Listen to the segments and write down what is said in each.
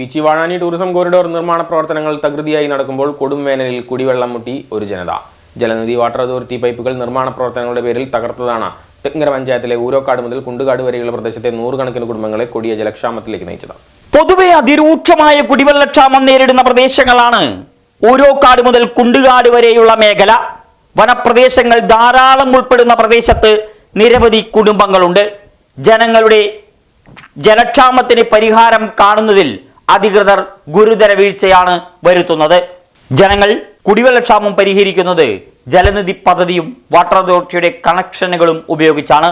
പിച്ചിവാഴാനി tourism corridor നിർമ്മാണ പ്രവർത്തനങ്ങൾ തകൃതിയായി നടക്കുമ്പോൾ കൊടും വേനലിൽ കുടിവെള്ളം മുട്ടി ഒരു ജനത. ജലനിധി വാട്ടർ അതോറിറ്റി പൈപ്പുകൾ നിർമ്മാണ പ്രവർത്തനങ്ങളുടെ പേരിൽ തകർത്തതാണ്. തെക്കര പഞ്ചായത്തിലെ ഊരോക്കാട് മുതൽ കുണ്ടുകാട് വരെയുള്ള പ്രദേശത്തെ നൂറുകണക്കിന് കുടുംബങ്ങളെ കൊടിയ ജലക്ഷാമത്തിലേക്ക് നയിച്ചത്. പൊതുവെ അതിരൂക്ഷമായ കുടിവെള്ളക്ഷാമം നേരിടുന്ന പ്രദേശങ്ങളാണ് ഊരോക്കാട് മുതൽ കുണ്ടുകാട് വരെയുള്ള മേഖല. വനപ്രദേശങ്ങൾ ധാരാളം ഉൾപ്പെടുന്ന പ്രദേശത്ത് നിരവധി കുടുംബങ്ങളുണ്ട്. ജനങ്ങളുടെ ജലക്ഷാമത്തിന് പരിഹാരം കാണുന്നതിൽ അധികൃതർ ഗുരുതര വീഴ്ചയാണ് വരുത്തുന്നത്. ജനങ്ങൾ കുടിവെള്ളക്ഷാമം പരിഹരിക്കുന്നത് ജലനിധി പദ്ധതിയും വാട്ടർ അതോറിറ്റിയുടെ കണക്ഷനുകളും ഉപയോഗിച്ചാണ്.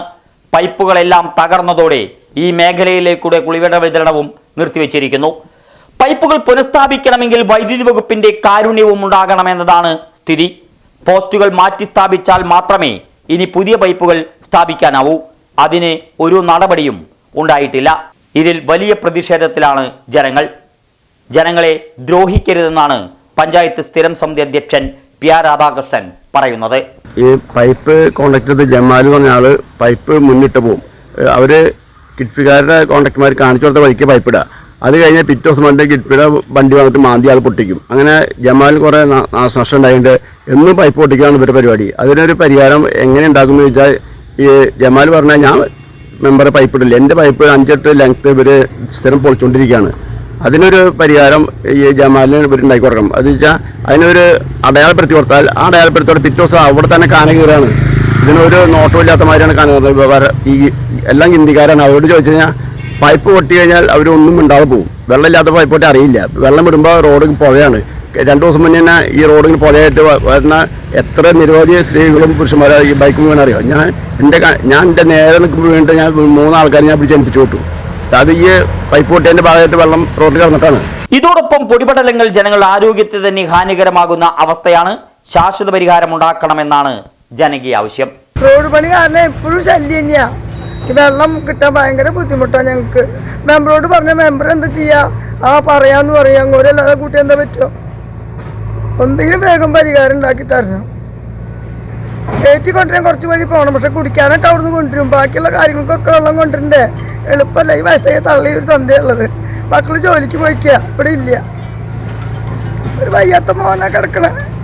പൈപ്പുകളെല്ലാം തകർന്നതോടെ ഈ മേഖലയിലേക്കൂടെ കുളിവെള്ള വിതരണവും നിർത്തിവച്ചിരിക്കുന്നു. പൈപ്പുകൾ പുനഃസ്ഥാപിക്കണമെങ്കിൽ വൈദ്യുതി വകുപ്പിന്റെ കാരുണ്യവും ഉണ്ടാകണമെന്നതാണ് സ്ഥിതി. പോസ്റ്റുകൾ മാറ്റി സ്ഥാപിച്ചാൽ മാത്രമേ ഇനി പുതിയ പൈപ്പുകൾ സ്ഥാപിക്കാനാവൂ. അതിന് ഒരു നടപടിയും ഉണ്ടായിട്ടില്ല. ഇതിൽ വലിയ പ്രതിഷേധത്തിലാണ് ജനങ്ങൾ. ജനങ്ങളെ ദ്രോഹിക്കരുതെന്നാണ് പഞ്ചായത്ത് സ്ഥിരം സമിതി അധ്യക്ഷൻ പി ആർ രാധാകൃഷ്ണൻ പറയുന്നത്. ഈ പൈപ്പ് കോണ്ടാക്ട് ചെയ്ത ജമാൽ പറഞ്ഞ ആൾ പൈപ്പ് മുന്നിട്ട് പോകും അവർ കിഡ്ഫിക്കാരുടെ കോൺട്രാക്ടർമാർ കാണിച്ചു കൊടുത്ത വഴിക്ക് പൈപ്പ് ഇടുക അത് കഴിഞ്ഞ് പിറ്റേ ദിവസം വണ്ടി കിഡ്ഫിയുടെ വണ്ടി വന്നിട്ട് മാന്തി ആൾ പൊട്ടിക്കും. അങ്ങനെ ജമാൽ കുറേ നാശനഷ്ടം ഉണ്ടായിട്ട് എന്നും പൈപ്പ് പൊട്ടിക്കുകയാണ് ഇവരുടെ പരിപാടി. അതിനൊരു പരിഹാരം എങ്ങനെ ഉണ്ടാക്കുന്നു വെച്ചാൽ ഈ ജമാൽ പറഞ്ഞാൽ ഞാൻ മെമ്പർ പൈപ്പ് ഇടില്ല എന്റെ പൈപ്പ് അഞ്ചെട്ട് ലെങ്ത് ഇവർ സ്ഥിരം പൊളിച്ചുകൊണ്ടിരിക്കുകയാണ് അതിനൊരു പരിഹാരം ഈ ജമാലിന് ഇവർ ഉണ്ടാക്കി കൊടുക്കണം. അത് വെച്ചാൽ അതിനൊരു അടയാളപ്പെടുത്തി കൊടുത്താൽ ആ അടയാളപ്പെടുത്തോടെ പിറ്റേ ദിവസം അവിടെ തന്നെ കാന കീറാണ്. ഇതിനൊരു നോട്ടമില്ലാത്ത മാതിരിയാണ് കാണുന്നത് വേറെ ഈ എല്ലാം ഹിന്ദിക്കാരാണ്. അവരോട് ചോദിച്ചു കഴിഞ്ഞാൽ പൈപ്പ് പൊട്ടി കഴിഞ്ഞാൽ അവരൊന്നും ഉണ്ടാതെ പോകും വെള്ളമില്ലാത്ത പൈപ്പ് പൊട്ടി അറിയില്ല. വെള്ളം വിടുമ്പോൾ റോഡ് പുഴയാണ് രണ്ടു ദിവസം മുന്നേ തന്നെ ഈ റോഡിന് പുഴയായിട്ട് വരുന്ന എത്ര നിരവധി സ്ത്രീകളും പുരുഷന്മാരും ഈ ബൈക്ക് വീണ് അറിയാം? ഞാൻ എന്റെ ഞാൻ എന്റെ നേരെ നിൽക്കുമ്പോൾ വീണ്ടും ഞാൻ മൂന്നാൾക്കാരെ ഞാൻ പിടിച്ച് ജനിപ്പിച്ചു വിട്ടു. അത് ഈ പൈപ്പ് പൊട്ടിയതിന്റെ ഭാഗമായിട്ട് വെള്ളം റോഡിൽ കിടന്നിട്ടാണ്. ഇതോടൊപ്പം പൊടിപടലങ്ങൾ ജനങ്ങളുടെ ആരോഗ്യത്തെ തന്നെ ഹാനികരമാകുന്ന അവസ്ഥയാണ് ശാശ്വത പരിഹാരം ഉണ്ടാക്കണമെന്നാണ് ജനകീയ ആവശ്യം. റോഡ് പണി കാരണം എപ്പോഴും ശല്യം തന്നെയാ. വെള്ളം കിട്ടാൻ ഭയങ്കര ബുദ്ധിമുട്ടാണ് ഞങ്ങൾക്ക്. മെമ്പറോട് പറഞ്ഞ മെമ്പർ എന്താ ചെയ്യാ? ആ പറയാന്ന് പറയാം. ഓരോ കൂട്ടി എന്താ പറ്റുമോ എന്തെങ്കിലും വേഗം പരിഹാരം ഉണ്ടാക്കി തരണം. ഏറ്റി കൊണ്ടുവരാൻ കുറച്ച് വഴി പോകണം പക്ഷെ കുടിക്കാനൊക്കെ അവിടുന്ന് കൊണ്ടുവരും. ബാക്കിയുള്ള കാര്യങ്ങൾക്കൊക്കെ വെള്ളം കൊണ്ടുവരണ്ടേ? എളുപ്പമല്ല? ഈ വയസ്സായി തള്ളി ഒരു തന്തയുള്ളത്. മക്കൾ ജോലിക്ക് പോയിക്കുക ഇവിടെ ഇല്ല. ഒരു വയ്യാത്ത മോനാ കിടക്കണേ.